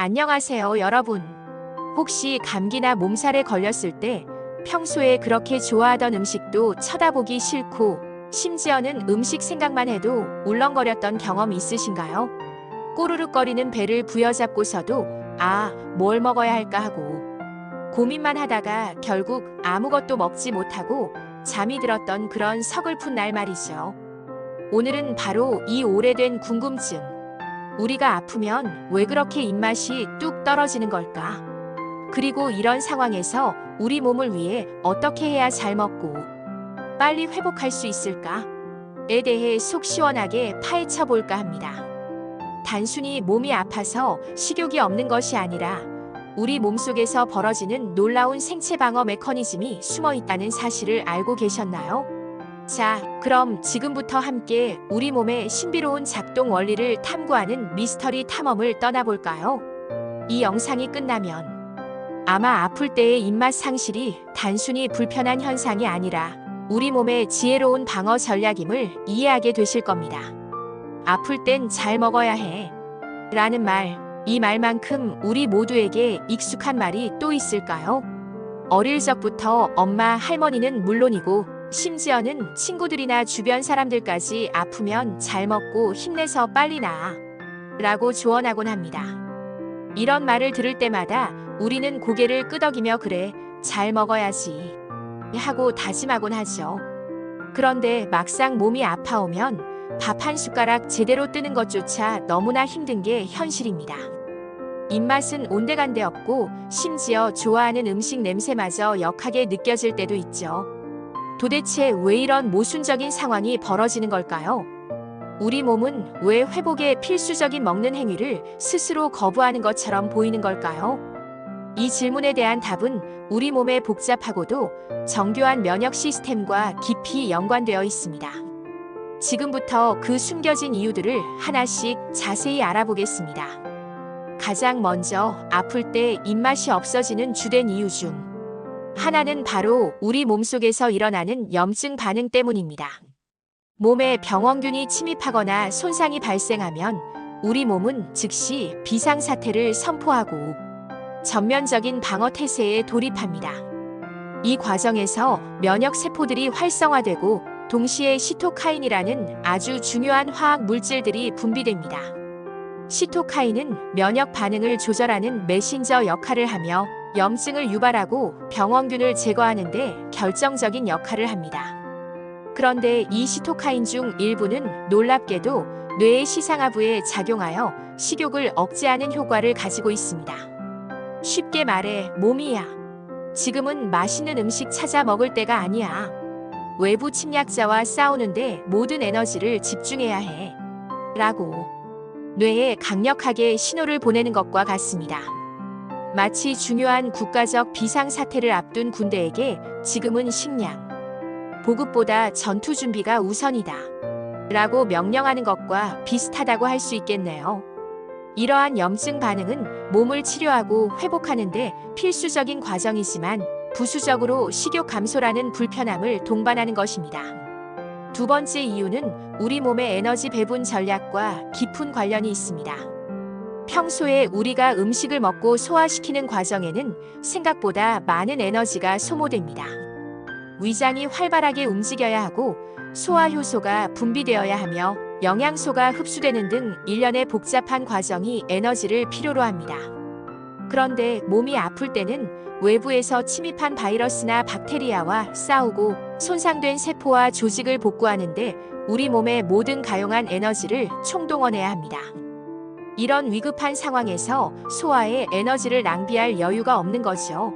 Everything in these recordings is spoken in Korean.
안녕하세요, 여러분. 혹시 감기나 몸살에 걸렸을 때 평소에 그렇게 좋아하던 음식도 쳐다보기 싫고 심지어는 음식 생각만 해도 울렁거렸던 경험 있으신가요? 꼬르륵거리는 배를 부여잡고서도 아, 뭘 먹어야 할까 하고 고민만 하다가 결국 아무것도 먹지 못하고 잠이 들었던 그런 서글픈 날 말이죠. 오늘은 바로 이 오래된 궁금증. 우리가 아프면 왜 그렇게 입맛이 뚝 떨어지는 걸까? 그리고 이런 상황에서 우리 몸을 위해 어떻게 해야 잘 먹고 빨리 회복할 수 있을까? 에 대해 속 시원하게 파헤쳐 볼까 합니다. 단순히 몸이 아파서 식욕이 없는 것이 아니라 우리 몸속에서 벌어지는 놀라운 생체 방어 메커니즘이 숨어 있다는 사실을 알고 계셨나요? 자, 그럼 지금부터 함께 우리 몸의 신비로운 작동 원리를 탐구하는 미스터리 탐험을 떠나볼까요? 이 영상이 끝나면 아마 아플 때의 입맛 상실이 단순히 불편한 현상이 아니라 우리 몸의 지혜로운 방어 전략임을 이해하게 되실 겁니다. 아플 땐 잘 먹어야 해. 라는 말, 이 말만큼 우리 모두에게 익숙한 말이 또 있을까요? 어릴 적부터 엄마, 할머니는 물론이고 심지어는 친구들이나 주변 사람들까지 아프면 잘 먹고 힘내서 빨리 나아. 라고 조언하곤 합니다. 이런 말을 들을 때마다 우리는 고개를 끄덕이며 그래, 잘 먹어야지. 하고 다짐하곤 하죠. 그런데 막상 몸이 아파오면 밥 한 숟가락 제대로 뜨는 것조차 너무나 힘든 게 현실입니다. 입맛은 온데간데 없고 심지어 좋아하는 음식 냄새마저 역하게 느껴질 때도 있죠. 도대체 왜 이런 모순적인 상황이 벌어지는 걸까요? 우리 몸은 왜 회복에 필수적인 먹는 행위를 스스로 거부하는 것처럼 보이는 걸까요? 이 질문에 대한 답은 우리 몸의 복잡하고도 정교한 면역 시스템과 깊이 연관되어 있습니다. 지금부터 그 숨겨진 이유들을 하나씩 자세히 알아보겠습니다. 가장 먼저 아플 때 입맛이 없어지는 주된 이유 중 하나는 바로 우리 몸속에서 일어나는 염증 반응 때문입니다. 몸에 병원균이 침입하거나 손상이 발생하면 우리 몸은 즉시 비상사태를 선포하고 전면적인 방어 태세에 돌입합니다. 이 과정에서 면역 세포들이 활성화되고 동시에 시토카인이라는 아주 중요한 화학 물질들이 분비됩니다. 시토카인은 면역 반응을 조절하는 메신저 역할을 하며 염증을 유발하고 병원균을 제거하는 데 결정적인 역할을 합니다. 그런데 이 시토카인 중 일부는 놀랍게도 뇌의 시상하부에 작용하여 식욕을 억제하는 효과를 가지고 있습니다. 쉽게 말해 몸이야. 지금은 맛있는 음식 찾아 먹을 때가 아니야. 외부 침략자와 싸우는데 모든 에너지를 집중해야 해. 라고 뇌에 강력하게 신호를 보내는 것과 같습니다. 마치 중요한 국가적 비상사태를 앞둔 군대에게 지금은 식량, 보급보다 전투 준비가 우선이다. 라고 명령하는 것과 비슷하다고 할 수 있겠네요. 이러한 염증 반응은 몸을 치료하고 회복하는데 필수적인 과정이지만 부수적으로 식욕 감소라는 불편함을 동반하는 것입니다. 두 번째 이유는 우리 몸의 에너지 배분 전략과 깊은 관련이 있습니다. 평소에 우리가 음식을 먹고 소화시키는 과정에는 생각보다 많은 에너지가 소모됩니다. 위장이 활발하게 움직여야 하고 소화 효소가 분비되어야 하며 영양소가 흡수되는 등 일련의 복잡한 과정이 에너지를 필요로 합니다. 그런데 몸이 아플 때는 외부에서 침입한 바이러스나 박테리아와 싸우고 손상된 세포와 조직을 복구하는데 우리 몸의 모든 가용한 에너지를 총동원해야 합니다. 이런 위급한 상황에서 소화에 에너지를 낭비할 여유가 없는 거죠.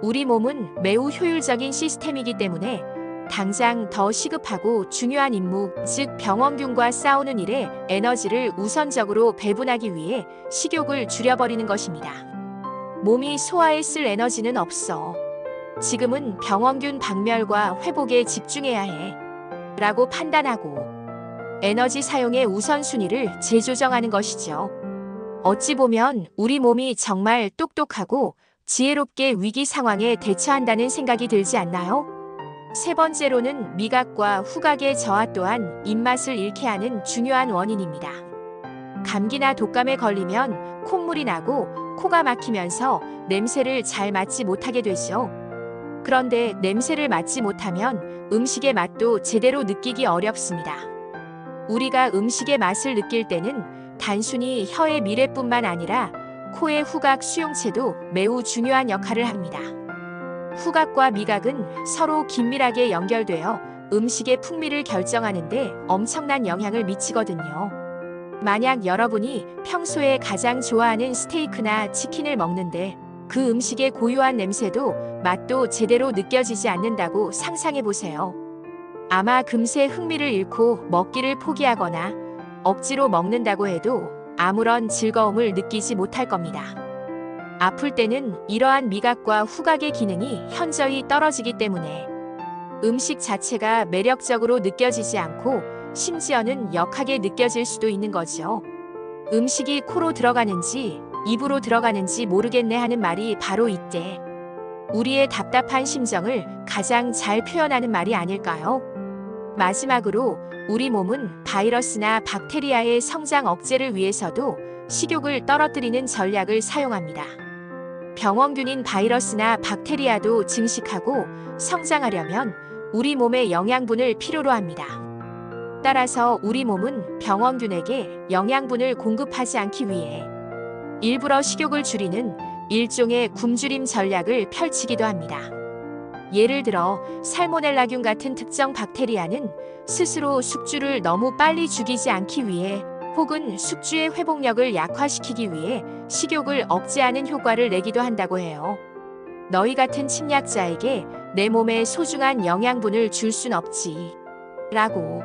우리 몸은 매우 효율적인 시스템이기 때문에 당장 더 시급하고 중요한 임무, 즉 병원균과 싸우는 일에 에너지를 우선적으로 배분하기 위해 식욕을 줄여버리는 것입니다. 몸이 소화에 쓸 에너지는 없어. 지금은 병원균 박멸과 회복에 집중해야 해. 라고 판단하고 에너지 사용의 우선순위를 재조정하는 것이죠. 어찌 보면 우리 몸이 정말 똑똑하고 지혜롭게 위기 상황에 대처한다는 생각이 들지 않나요? 세 번째로는 미각과 후각의 저하 또한 입맛을 잃게 하는 중요한 원인입니다. 감기나 독감에 걸리면 콧물이 나고 코가 막히면서 냄새를 잘 맡지 못하게 되죠. 그런데 냄새를 맡지 못하면 음식의 맛도 제대로 느끼기 어렵습니다. 우리가 음식의 맛을 느낄 때는 단순히 혀의 미래뿐만 아니라 코의 후각 수용체도 매우 중요한 역할을 합니다. 후각과 미각은 서로 긴밀하게 연결되어 음식의 풍미를 결정하는데 엄청난 영향을 미치거든요. 만약 여러분이 평소에 가장 좋아하는 스테이크나 치킨을 먹는데 그 음식의 고유한 냄새도 맛도 제대로 느껴지지 않는다고 상상해 보세요. 아마 금세 흥미를 잃고 먹기를 포기하거나 억지로 먹는다고 해도 아무런 즐거움을 느끼지 못할 겁니다. 아플 때는 이러한 미각과 후각의 기능이 현저히 떨어지기 때문에 음식 자체가 매력적으로 느껴지지 않고 심지어는 역하게 느껴질 수도 있는 거죠. 음식이 코로 들어가는지 입으로 들어가는지 모르겠네 하는 말이 바로 이때 우리의 답답한 심정을 가장 잘 표현하는 말이 아닐까요? 마지막으로 우리 몸은 바이러스나 박테리아의 성장 억제를 위해서도 식욕을 떨어뜨리는 전략을 사용합니다. 병원균인 바이러스나 박테리아도 증식하고 성장하려면 우리 몸에 영양분을 필요로 합니다. 따라서 우리 몸은 병원균에게 영양분을 공급하지 않기 위해 일부러 식욕을 줄이는 일종의 굶주림 전략을 펼치기도 합니다. 예를 들어 살모넬라균 같은 특정 박테리아는 스스로 숙주를 너무 빨리 죽이지 않기 위해 혹은 숙주의 회복력을 약화시키기 위해 식욕을 억제하는 효과를 내기도 한다고 해요. 너희 같은 침략자에게 내 몸에 소중한 영양분을 줄 순 없지. 라고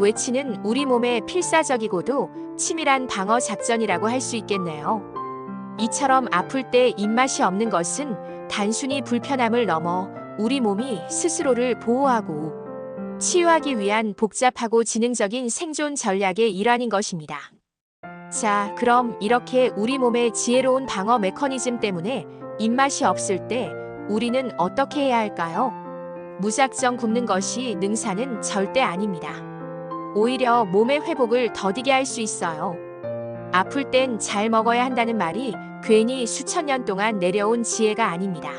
외치는 우리 몸의 필사적이고도 치밀한 방어 작전이라고 할 수 있겠네요. 이처럼 아플 때 입맛이 없는 것은 단순히 불편함을 넘어 우리 몸이 스스로를 보호하고 치유하기 위한 복잡하고 지능적인 생존 전략의 일환인 것입니다. 자, 그럼 이렇게 우리 몸의 지혜로운 방어 메커니즘 때문에 입맛이 없을 때 우리는 어떻게 해야 할까요? 무작정 굶는 것이 능사는 절대 아닙니다. 오히려 몸의 회복을 더디게 할 수 있어요. 아플 땐 잘 먹어야 한다는 말이 괜히 수천 년 동안 내려온 지혜가 아닙니다.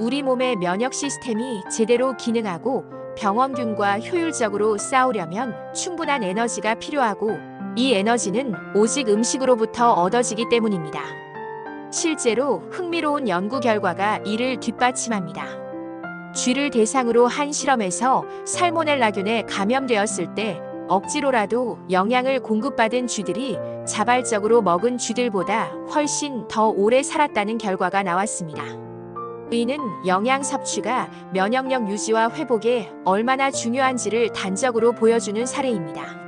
우리 몸의 면역 시스템이 제대로 기능하고 병원균과 효율적으로 싸우려면 충분한 에너지가 필요하고 이 에너지는 오직 음식으로부터 얻어지기 때문입니다. 실제로 흥미로운 연구 결과가 이를 뒷받침합니다. 쥐를 대상으로 한 실험에서 살모넬라균에 감염되었을 때 억지로라도 영양을 공급받은 쥐들이 자발적으로 먹은 쥐들보다 훨씬 더 오래 살았다는 결과가 나왔습니다. 이는 영양 섭취가 면역력 유지와 회복에 얼마나 중요한지를 단적으로 보여주는 사례입니다.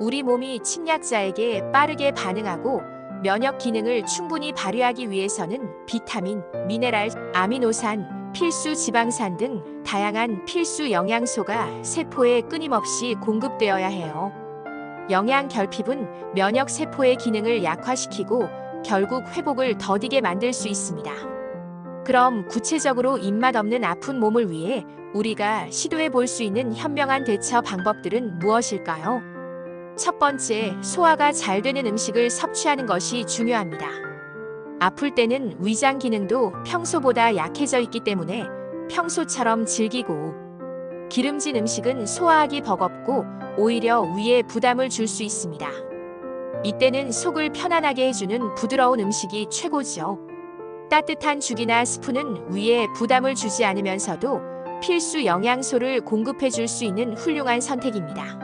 우리 몸이 침략자에게 빠르게 반응하고 면역 기능을 충분히 발휘하기 위해서는 비타민, 미네랄, 아미노산, 필수 지방산 등 다양한 필수 영양소가 세포에 끊임없이 공급되어야 해요. 영양 결핍은 면역 세포의 기능을 약화시키고 결국 회복을 더디게 만들 수 있습니다. 그럼 구체적으로 입맛 없는 아픈 몸을 위해 우리가 시도해 볼 수 있는 현명한 대처 방법들은 무엇일까요? 첫 번째, 소화가 잘 되는 음식을 섭취하는 것이 중요합니다. 아플 때는 위장 기능도 평소보다 약해져 있기 때문에 평소처럼 즐기고 기름진 음식은 소화하기 버겁고 오히려 위에 부담을 줄 수 있습니다. 이때는 속을 편안하게 해주는 부드러운 음식이 최고죠. 따뜻한 죽이나 스프는 위에 부담을 주지 않으면서도 필수 영양소를 공급해 줄 수 있는 훌륭한 선택입니다.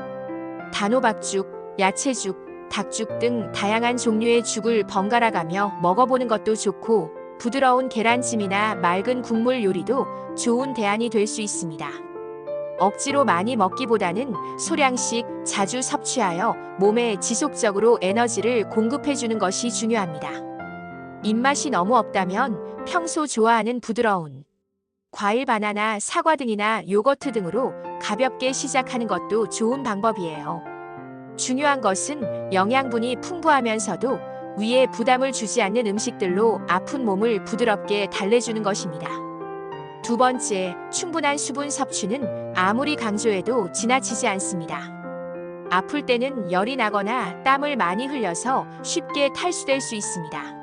단호박죽, 야채죽, 닭죽 등 다양한 종류의 죽을 번갈아 가며 먹어보는 것도 좋고 부드러운 계란찜이나 맑은 국물 요리도 좋은 대안이 될 수 있습니다. 억지로 많이 먹기보다는 소량씩 자주 섭취하여 몸에 지속적으로 에너지를 공급해 주는 것이 중요합니다. 입맛이 너무 없다면 평소 좋아하는 부드러운 과일 바나나, 사과 등이나 요거트 등으로 가볍게 시작하는 것도 좋은 방법이에요. 중요한 것은 영양분이 풍부하면서도 위에 부담을 주지 않는 음식들로 아픈 몸을 부드럽게 달래주는 것입니다. 두 번째, 충분한 수분 섭취는 아무리 강조해도 지나치지 않습니다. 아플 때는 열이 나거나 땀을 많이 흘려서 쉽게 탈수될 수 있습니다.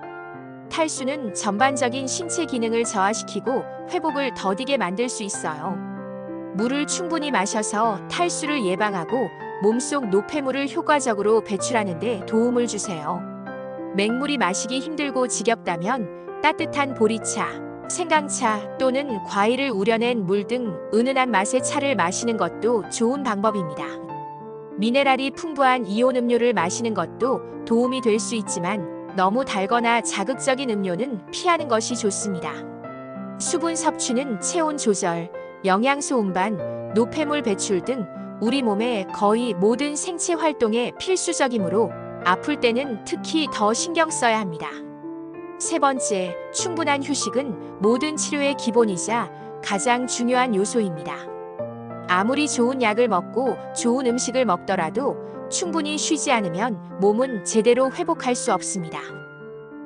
탈수는 전반적인 신체 기능을 저하시키고 회복을 더디게 만들 수 있어요. 물을 충분히 마셔서 탈수를 예방하고 몸속 노폐물을 효과적으로 배출하는 데 도움을 주세요. 맹물이 마시기 힘들고 지겹다면 따뜻한 보리차, 생강차 또는 과일을 우려낸 물 등 은은한 맛의 차를 마시는 것도 좋은 방법입니다. 미네랄이 풍부한 이온 음료를 마시는 것도 도움이 될 수 있지만 너무 달거나 자극적인 음료는 피하는 것이 좋습니다. 수분 섭취는 체온 조절, 영양소 운반, 노폐물 배출 등 우리 몸의 거의 모든 생체 활동에 필수적이므로 아플 때는 특히 더 신경 써야 합니다. 세 번째, 충분한 휴식은 모든 치료의 기본이자 가장 중요한 요소입니다. 아무리 좋은 약을 먹고 좋은 음식을 먹더라도 충분히 쉬지 않으면 몸은 제대로 회복할 수 없습니다.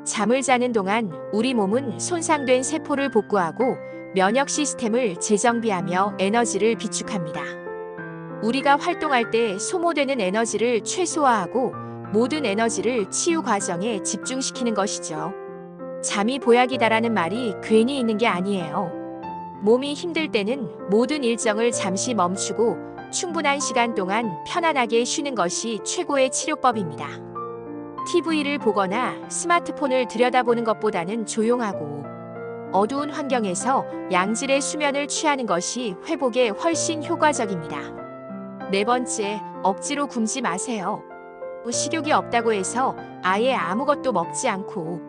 잠을 자는 동안 우리 몸은 손상된 세포를 복구하고 면역 시스템을 재정비하며 에너지를 비축합니다. 우리가 활동할 때 소모되는 에너지를 최소화하고 모든 에너지를 치유 과정에 집중시키는 것이죠. 잠이 보약이다라는 말이 괜히 있는 게 아니에요. 몸이 힘들 때는 모든 일정을 잠시 멈추고 충분한 시간 동안 편안하게 쉬는 것이 최고의 치료법입니다. TV를 보거나 스마트폰을 들여다보는 것보다는 조용하고 어두운 환경에서 양질의 수면을 취하는 것이 회복에 훨씬 효과적입니다. 네 번째, 억지로 굶지 마세요. 식욕이 없다고 해서 아예 아무것도 먹지 않고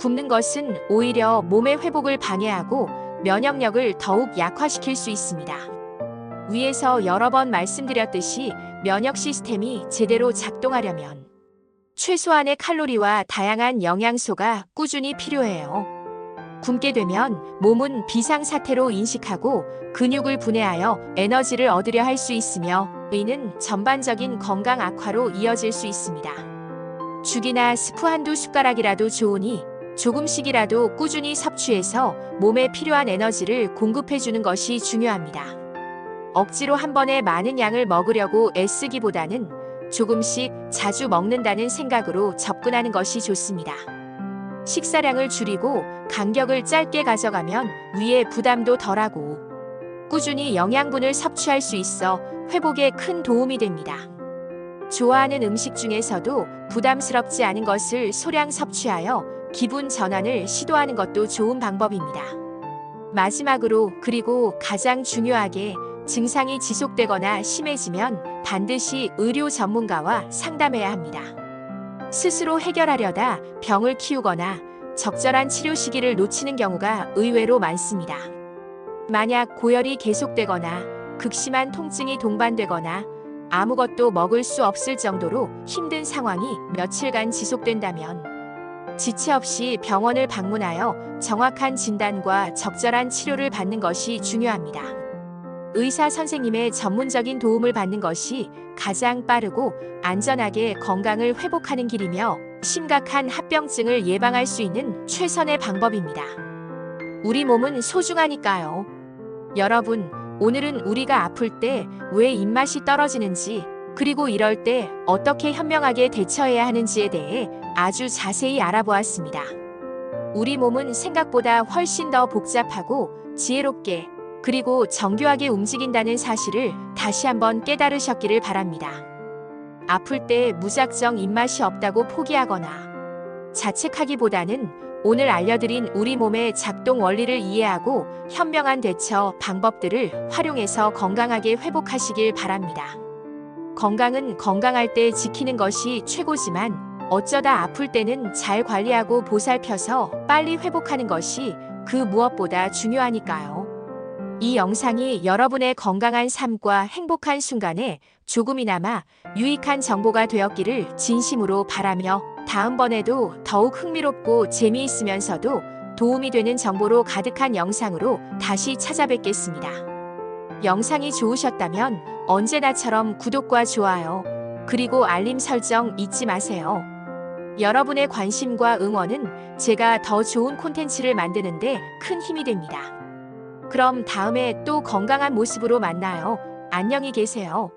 굶는 것은 오히려 몸의 회복을 방해하고 면역력을 더욱 약화시킬 수 있습니다. 위에서 여러 번 말씀드렸듯이 면역 시스템이 제대로 작동하려면 최소한의 칼로리와 다양한 영양소가 꾸준히 필요해요. 굶게 되면 몸은 비상사태로 인식하고 근육을 분해하여 에너지를 얻으려 할 수 있으며 이는 전반적인 건강 악화로 이어질 수 있습니다. 죽이나 스프 한두 숟가락이라도 좋으니 조금씩이라도 꾸준히 섭취해서 몸에 필요한 에너지를 공급해 주는 것이 중요합니다. 억지로 한 번에 많은 양을 먹으려고 애쓰기보다는 조금씩 자주 먹는다는 생각으로 접근하는 것이 좋습니다. 식사량을 줄이고 간격을 짧게 가져가면 위에 부담도 덜하고 꾸준히 영양분을 섭취할 수 있어 회복에 큰 도움이 됩니다. 좋아하는 음식 중에서도 부담스럽지 않은 것을 소량 섭취하여 기분 전환을 시도하는 것도 좋은 방법입니다. 마지막으로 그리고 가장 중요하게 증상이 지속되거나 심해지면 반드시 의료 전문가와 상담해야 합니다. 스스로 해결하려다 병을 키우거나 적절한 치료 시기를 놓치는 경우가 의외로 많습니다. 만약 고열이 계속되거나 극심한 통증이 동반되거나 아무것도 먹을 수 없을 정도로 힘든 상황이 며칠간 지속된다면 지체 없이 병원을 방문하여 정확한 진단과 적절한 치료를 받는 것이 중요합니다. 의사 선생님의 전문적인 도움을 받는 것이 가장 빠르고 안전하게 건강을 회복하는 길이며 심각한 합병증을 예방할 수 있는 최선의 방법입니다. 우리 몸은 소중하니까요. 여러분, 오늘은 우리가 아플 때 왜 입맛이 떨어지는지, 그리고 이럴 때 어떻게 현명하게 대처해야 하는지에 대해 아주 자세히 알아보았습니다. 우리 몸은 생각보다 훨씬 더 복잡하고 지혜롭게 그리고 정교하게 움직인다는 사실을 다시 한번 깨달으셨기를 바랍니다. 아플 때 무작정 입맛이 없다고 포기하거나 자책하기보다는 오늘 알려드린 우리 몸의 작동 원리를 이해하고 현명한 대처 방법들을 활용해서 건강하게 회복하시길 바랍니다. 건강은 건강할 때 지키는 것이 최고지만 어쩌다 아플 때는 잘 관리하고 보살펴서 빨리 회복하는 것이 그 무엇보다 중요하니까요. 이 영상이 여러분의 건강한 삶과 행복한 순간에 조금이나마 유익한 정보가 되었기를 진심으로 바라며 다음번에도 더욱 흥미롭고 재미있으면서도 도움이 되는 정보로 가득한 영상으로 다시 찾아뵙겠습니다. 영상이 좋으셨다면 언제나처럼 구독과 좋아요, 그리고 알림 설정 잊지 마세요. 여러분의 관심과 응원은 제가 더 좋은 콘텐츠를 만드는데 큰 힘이 됩니다. 그럼 다음에 또 건강한 모습으로 만나요. 안녕히 계세요.